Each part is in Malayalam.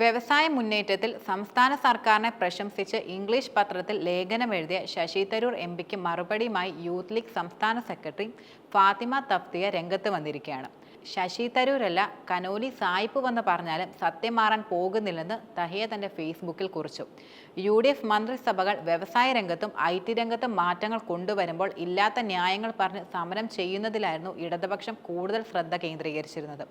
വ്യവസായ മുന്നേറ്റത്തിൽ സംസ്ഥാന സർക്കാരിനെ പ്രശംസിച്ച് ഇംഗ്ലീഷ് പത്രത്തിൽ ലേഖനമെഴുതിയ ശശി തരൂർ എം പിക്ക് മറുപടിയുമായി യൂത്ത് ലീഗ് സംസ്ഥാന സെക്രട്ടറി ഫാത്തിമ തഫ്തിയ രംഗത്ത് വന്നിരിക്കുകയാണ്. ശശി തരൂരല്ല കനോലി സായിപ്പ് വന്ന് പറഞ്ഞാലും സത്യം മാറാൻ പോകുന്നില്ലെന്ന് തഹിയ തന്റെ ഫേസ്ബുക്കിൽ കുറിച്ചു. യു ഡി എഫ് മന്ത്രിസഭകൾ വ്യവസായ രംഗത്തും ഐ ടി രംഗത്തും മാറ്റങ്ങൾ കൊണ്ടുവരുമ്പോൾ ഇല്ലാത്ത ന്യായങ്ങൾ പറഞ്ഞ് സമരം ചെയ്യുന്നതിലായിരുന്നു ഇടതുപക്ഷം കൂടുതൽ ശ്രദ്ധ കേന്ദ്രീകരിച്ചിരുന്നത്.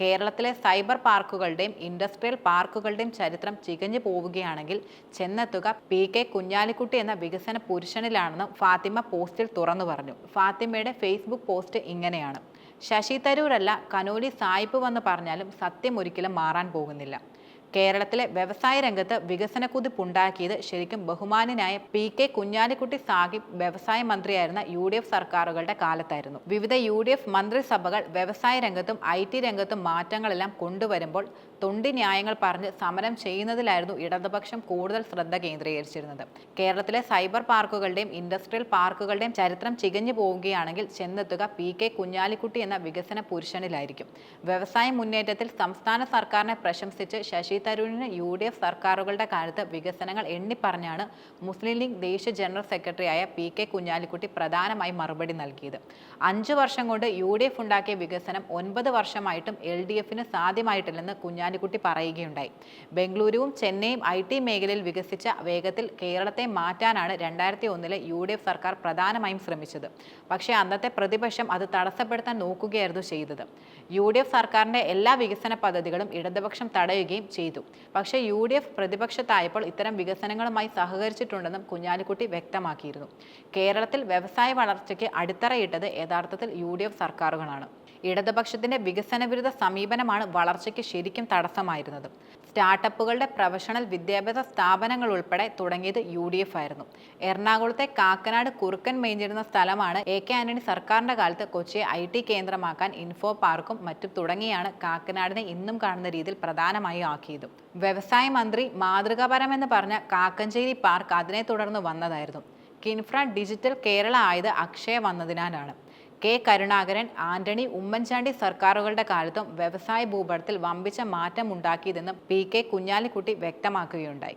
കേരളത്തിലെ സൈബർ പാർക്കുകളുടെയും ഇൻഡസ്ട്രിയൽ പാർക്കുകളുടെയും ചരിത്രം ചികഞ്ഞു പോവുകയാണെങ്കിൽ ചെന്നെത്തുക പി കെ കുഞ്ഞാലിക്കുട്ടി എന്ന വികസന പുരുഷനിലാണെന്നും ഫാത്തിമ പോസ്റ്റിൽ തുറന്നു പറഞ്ഞു. ഫാത്തിമയുടെ ഫേസ്ബുക്ക് പോസ്റ്റ് ഇങ്ങനെയാണ്. ശശി തരൂരല്ല കനോലി സായിപ്പ് വന്ന് പറഞ്ഞാലും സത്യം ഒരിക്കലും മാറാൻ പോകുന്നില്ല. കേരളത്തിലെ വ്യവസായ രംഗത്ത് വികസന കുതിപ്പുണ്ടാക്കിയത് ശരിക്കും ബഹുമാനായ പി കെ കുഞ്ഞാലിക്കുട്ടി സാഹിബ് വ്യവസായ മന്ത്രിയായിരുന്ന യു ഡി എഫ് സർക്കാരുകളുടെ കാലത്തായിരുന്നു. വിവിധ യു ഡി എഫ് മന്ത്രിസഭകൾ വ്യവസായ രംഗത്തും ഐ ടി രംഗത്തും മാറ്റങ്ങളെല്ലാം കൊണ്ടുവരുമ്പോൾ തൊണ്ടി ന്യായങ്ങൾ പറഞ്ഞ് സമരം ചെയ്യുന്നതിലായിരുന്നു ഇടതുപക്ഷം കൂടുതൽ ശ്രദ്ധ കേന്ദ്രീകരിച്ചിരുന്നത്. കേരളത്തിലെ സൈബർ പാർക്കുകളുടെയും ഇൻഡസ്ട്രിയൽ പാർക്കുകളുടെയും ചരിത്രം ചികഞ്ഞു പോവുകയാണെങ്കിൽ ചെന്നെത്തുക പി കെ കുഞ്ഞാലിക്കുട്ടി എന്ന വികസന പുരുഷനിലായിരിക്കും. വ്യവസായ മുന്നേറ്റത്തിൽ സംസ്ഥാന സർക്കാരിനെ പ്രശംസിച്ച് ശശി തരൂരിന് യു ഡി എഫ് സർക്കാരുകളുടെ കാലത്ത് വികസനങ്ങൾ എണ്ണിപ്പറഞ്ഞാണ് മുസ്ലിം ലീഗ് ദേശീയ ജനറൽ സെക്രട്ടറിയായ പി കെ കുഞ്ഞാലിക്കുട്ടി പ്രധാനമായി മറുപടി നൽകിയത്. അഞ്ചു വർഷം കൊണ്ട് യു ഡി എഫ് ഉണ്ടാക്കിയ വികസനം ഒൻപത് വർഷമായിട്ടും എൽ ഡി എഫിന് സാധ്യമായിട്ടില്ലെന്ന് കുഞ്ഞാലിക്കുട്ടി പറയുകയുണ്ടായി. ബംഗളൂരുവും ചെന്നൈയും ഐ ടി മേഖലയിൽ വികസിച്ച വേഗത്തിൽ കേരളത്തെ മാറ്റാനാണ് രണ്ടായിരത്തി ഒന്നിലെ യു ഡി എഫ് സർക്കാർ പ്രധാനമായും ശ്രമിച്ചത്. പക്ഷേ അന്നത്തെ പ്രതിപക്ഷം അത് തടസ്സപ്പെടുത്താൻ നോക്കുകയായിരുന്നു ചെയ്തത്. യു ഡി എഫ് സർക്കാരിന്റെ എല്ലാ വികസന പദ്ധതികളും ഇടതുപക്ഷം തടയുകയും ചെയ്തു. പക്ഷേ യു ഡി എഫ് പ്രതിപക്ഷത്തായപ്പോൾ ഇത്തരം വികസനങ്ങളുമായി സഹകരിച്ചിട്ടുണ്ടെന്നും കുഞ്ഞാലിക്കുട്ടി വ്യക്തമാക്കിയിരുന്നു. കേരളത്തിൽ വ്യവസായ വളർച്ചയ്ക്ക് അടിത്തറയിട്ടത് യഥാർത്ഥത്തിൽ യു ഡി എഫ് സർക്കാരുകളാണ്. ഇടതുപക്ഷത്തിന്റെ വികസന വിരുദ്ധ സമീപനമാണ് വളർച്ചയ്ക്ക് ശരിക്കും തടസ്സമായിരുന്നത്. സ്റ്റാർട്ടപ്പുകളുടെ പ്രൊഫഷണൽ വിദ്യാഭ്യാസ സ്ഥാപനങ്ങൾ ഉൾപ്പെടെ തുടങ്ങിയത് യു ഡി എഫ് ആയിരുന്നു. എറണാകുളത്തെ കാക്കനാട് കുറുക്കൻ മേഞ്ഞിരുന്ന സ്ഥലമാണ് എ കെ ആന്റണി സർക്കാരിന്റെ കാലത്ത് കൊച്ചിയെ ഐ ടി കേന്ദ്രമാക്കാൻ ഇൻഫോ പാർക്കും മറ്റും തുടങ്ങിയാണ് കാക്കനാടിനെ ഇന്നും കാണുന്ന രീതിയിൽ പ്രധാനമായും ആക്കിയത്. വ്യവസായ മന്ത്രി മാതൃകാപരമെന്ന് പറഞ്ഞ കാക്കഞ്ചേരി പാർക്ക് അതിനെ തുടർന്ന് വന്നതായിരുന്നു. കിൻഫ്ര ഡിജിറ്റൽ കേരള ആയത് അക്ഷയ വന്നതിനാലാണ്. കെ. കരുണാകരൻ ആന്റണി ഉമ്മൻചാണ്ടി സർക്കാരുകളുടെ കാലത്തും വ്യവസായ ഭൂപടത്തിൽ വമ്പിച്ച മാറ്റം ഉണ്ടാക്കിയതെന്നും പി. കെ. കുഞ്ഞാലിക്കുട്ടി വ്യക്തമാക്കുകയുണ്ടായി.